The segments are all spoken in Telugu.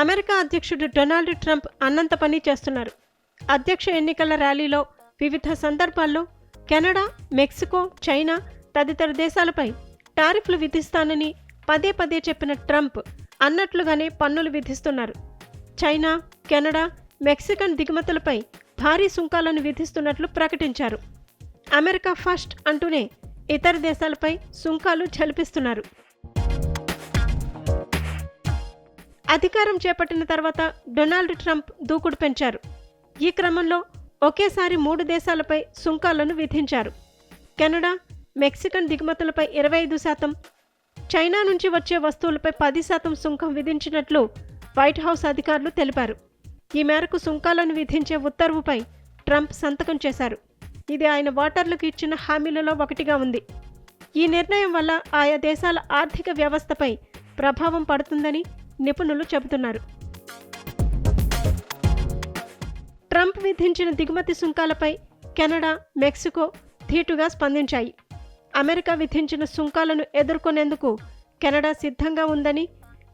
అమెరికా అధ్యక్షుడు డొనాల్డ్ ట్రంప్ అన్నంత పని చేస్తున్నారు. అధ్యక్ష ఎన్నికల ర్యాలీలో వివిధ సందర్భాల్లో కెనడా మెక్సికో చైనా తదితర దేశాలపై టారిఫ్లు విధిస్తానని పదే పదే చెప్పిన ట్రంప్ అన్నట్లుగానే పన్నులు విధిస్తున్నారు. చైనా కెనడా మెక్సికన్ దిగుమతులపై భారీ సుంకాలను విధిస్తున్నట్లు ప్రకటించారు. అమెరికా ఫస్ట్ అంటూనే ఇతర దేశాలపై సుంకాలు చలిపిస్తున్నారు అధికారం చేపట్టిన తర్వాత డొనాల్డ్ ట్రంప్ దూకుడు పెంచారు. ఈ క్రమంలో ఒకేసారి మూడు దేశాలపై సుంకాలను విధించారు. కెనడా మెక్సికన్ దిగుమతులపై ఇరవై ఐదు శాతం చైనా నుంచి వచ్చే వస్తువులపై పది శాతం సుంకం విధించినట్లు వైట్ హౌస్ అధికారులు తెలిపారు. ఈ మేరకు సుంకాలను విధించే ఉత్తర్వుపై ట్రంప్ సంతకం చేశారు. ఇది ఆయన ఓటర్లకు ఇచ్చిన హామీలలో ఒకటిగా ఉంది. ఈ నిర్ణయం వల్ల ఆయా దేశాల ఆర్థిక వ్యవస్థపై ప్రభావం పడుతుందని నిపుణులు చెబుతున్నారు. ట్రంప్ విధించిన దిగుమతి సుంకాలపై కెనడా మెక్సికో ధీటుగా స్పందించాయి. అమెరికా విధించిన సుంకాలను ఎదుర్కొనేందుకు కెనడా సిద్ధంగా ఉందని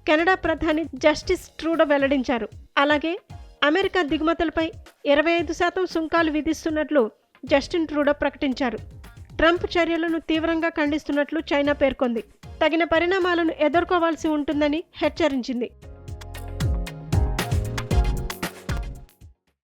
కెనడా ప్రధాని జస్టిస్ ట్రూడో వెల్లడించారు. అలాగే అమెరికా దిగుమతులపై ఇరవై ఐదు శాతం సుంకాలు విధిస్తున్నట్లు జస్టిన్ ట్రూడో ప్రకటించారు. ట్రంప్ చర్యలను తీవ్రంగా ఖండిస్తున్నట్లు చైనా పేర్కొంది. తగిన పరిణామాలను ఎదుర్కోవాల్సి ఉంటుందని హెచ్చరించింది.